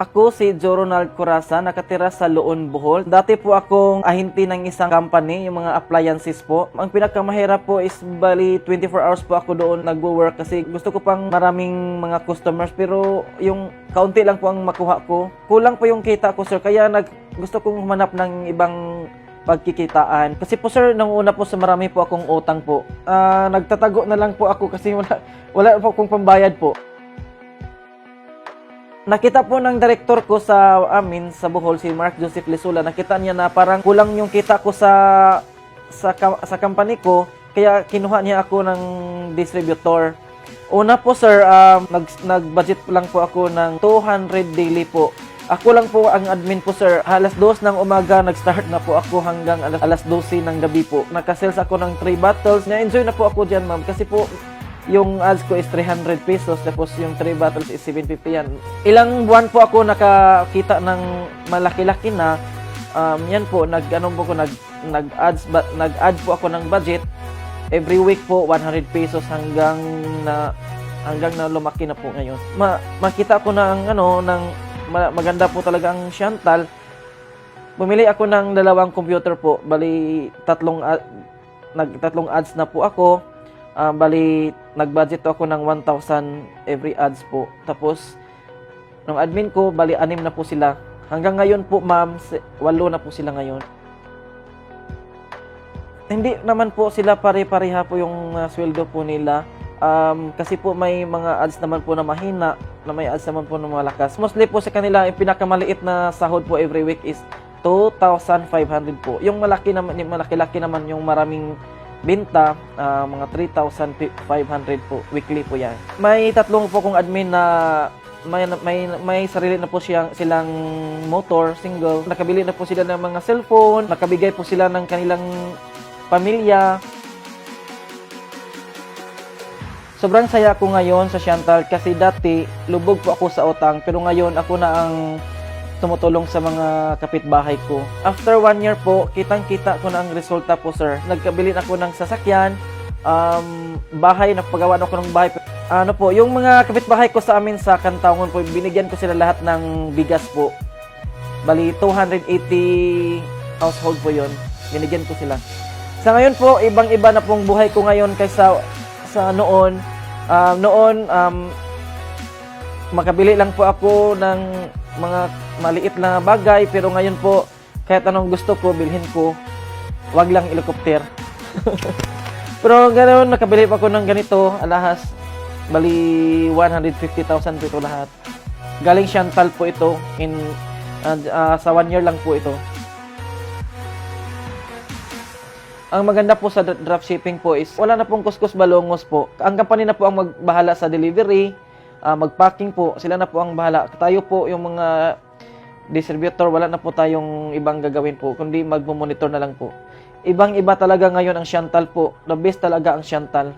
Ako si Joronald Coraza, nakatira sa Loon, Bohol. Dati po akong ahinti ng isang company, yung mga appliances po. Ang pinakamahirap po is bali 24 hours po ako doon nagwo-work kasi gusto ko pang maraming mga customers pero yung kaunti lang po ang makuha ko. Kulang po yung kita ko sir kaya nag gusto kong humanap ng ibang pagkikitaan. Kasi po sir, nung una po sa marami po akong utang po. Ah, nagtatago na lang po ako kasi wala, wala po akong pambayad po. Nakita po ng director ko sa amin sa Bohol si Mark Joseph Lisula, nakita niya na parang kulang yung kita ko sa sa sa company ko kaya kinuha niya ako ng distributor. Una po sir, um, nag nag-budget lang po ako ng 200 daily po. Ako lang po ang admin po sir. Alas 2 ng umaga nag-start na po ako hanggang alas, alas 12 ng gabi po. Naka-sales ako ng 3 bottles. Na-enjoy na po ako diyan ma'am kasi po yung ads ko is 300 pesos tapos yung 3 bottles is 750 yan. Ilang buwan po ako nakakita ng malaki-laki na um, yan po nag ano po ko nag nag ads ba, nag add po ako ng budget every week po 100 pesos hanggang na hanggang na lumaki na po ngayon. Ma, makita ko na ang ano ng ma- maganda po talaga ang Chantal. Bumili ako ng dalawang computer po. Bali tatlong ad- nag tatlong ads na po ako. Ah, bali, nag-budget ako ng 1,000 every ads po. Tapos, nung admin ko, bali, anim na po sila. Hanggang ngayon po, ma'am, walo na po sila ngayon. Hindi naman po sila pare-pareha po yung ah, sweldo po nila. Um, kasi po may mga ads naman po na mahina, na may ads naman po na malakas. Mostly po sa kanila, yung pinakamaliit na sahod po every week is 2,500 po. Yung malaki naman, yung malaki-laki naman yung maraming benta, ah, mga 3,500 po weekly po yan. May tatlong po kong admin na may, may, may sarili na po siyang, silang motor, single. Nakabili na po sila ng mga cellphone, nakabigay po sila ng kanilang pamilya. Sobrang saya ko ngayon sa Chantal kasi dati lubog po ako sa utang pero ngayon ako na ang tumutulong sa mga kapitbahay ko. After one year po, kitang-kita ko na ang resulta po, sir. Nagkabili na ako ng sasakyan, um, bahay, napagawa na ako ng bahay. Ano po, yung mga kapitbahay ko sa amin sa Kantaungon po, binigyan ko sila lahat ng bigas po. Bali, 280 household po yon Binigyan ko sila. Sa ngayon po, ibang-iba na pong buhay ko ngayon kaysa sa noon. Um, noon, um, makabili lang po ako ng mga maliit na bagay pero ngayon po kahit anong gusto ko bilhin ko wag lang helicopter. Pero ganoon nakabili pa ako ng ganito alahas bali 150,000 po lahat. Galing Chantal po ito in uh, uh, sa one year lang po ito. Ang maganda po sa dropshipping po is wala na pong kuskus balongos po. Ang company na po ang magbahala sa delivery, ah, magpacking po, sila na po ang bahala. Tayo po yung mga distributor, wala na po tayong ibang gagawin po, kundi magmo-monitor na lang po. Ibang-iba talaga ngayon ang Chantal po. The best talaga ang Chantal.